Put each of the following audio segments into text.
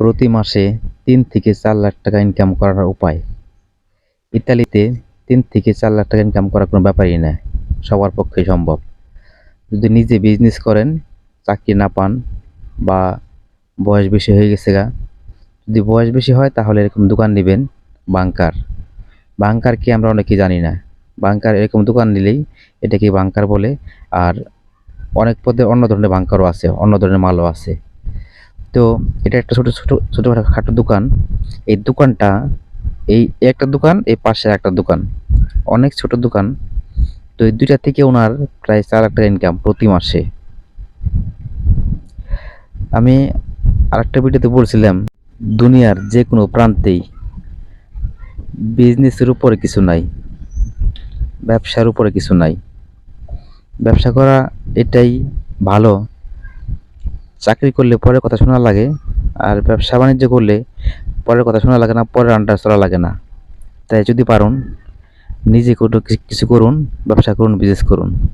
প্রতি মাসে তিন থেকে চার লাখ টাকা ইনকাম করার উপায়। ইতালিতে তিন থেকে চার লাখ টাকা ইনকাম করা কোনো ব্যাপারই না সবার পক্ষে সম্ভব। যদি নিজে বিজনেস করেন, চাকরি না পান বা বয়স বেশি হয়ে গেছে গা, যদি বয়স বেশি হয় তাহলে এরকম দোকান নেবেন বাংকার। বাংকার কি আমরা অনেকেই জানি না। বাংকার এরকম দোকান নিলেই এটাকে বাংকার বলে, আর অনেক পদে অন্য ধরনের বাংকারও আছে, অন্য ধরনের মালও আছে। তো এটা একটা ছোটো ছোটো ছোটো খাটো দোকান। এই দোকানটা, এই একটা দোকান, এই পাশে একটা দোকান। অনেক ছোট দোকান। তো এই দুইটা থেকে ওনার প্রায় চার লাখ টাকা ইনকাম প্রতি মাসে। আমি আরেকটা ভিডিওতে বলছিলাম, দুনিয়ার যে কোনো প্রান্তেই বিজনেসের উপরে কিছু নাই, ব্যবসার উপরে কিছু নাই। ব্যবসা করা এটাই ভালো। চাকরি করলে পরের কথা শোনা লাগে আর ব্যবসা বাণিজ্য করলে পরের কথা শোনা লাগে না, পরের আন্ডার চলা লাগে না। তাই যদি পারুন, নিজে কোনো কিছু করুন, ব্যবসা করুন বিজনেস করুন।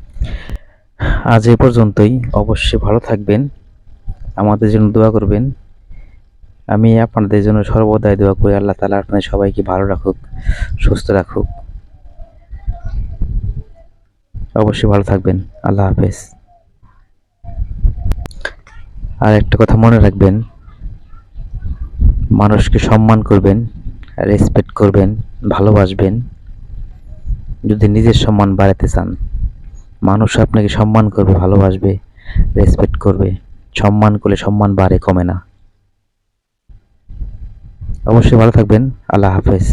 আজ এ পর্যন্তই। অবশ্যই ভালো থাকবেন। আমাদের জন্য দোয়া করবেন। আমি আপনাদের জন্য সর্বদাই দোয়া করি। আল্লাহ তালা আপনাদের সবাইকে ভালো রাখুক, সুস্থ রাখুক। অবশ্যই ভালো থাকবেন। আল্লাহ হাফেজ। আর একটা কথা মনে রাখবেন, মানুষকে সম্মান করবেন রেসপেক্ট করবেন, ভালোবাসবেন। যদি নিজের সম্মান বাড়াতে চান, মানুষ আপনাকে সম্মান করবে, ভালোবাসবে রেসপেক্ট করবে। সম্মান করলে সম্মান বাড়ে, কমে না। অবশ্যই ভালো থাকবেন, আল্লাহ হাফেজ।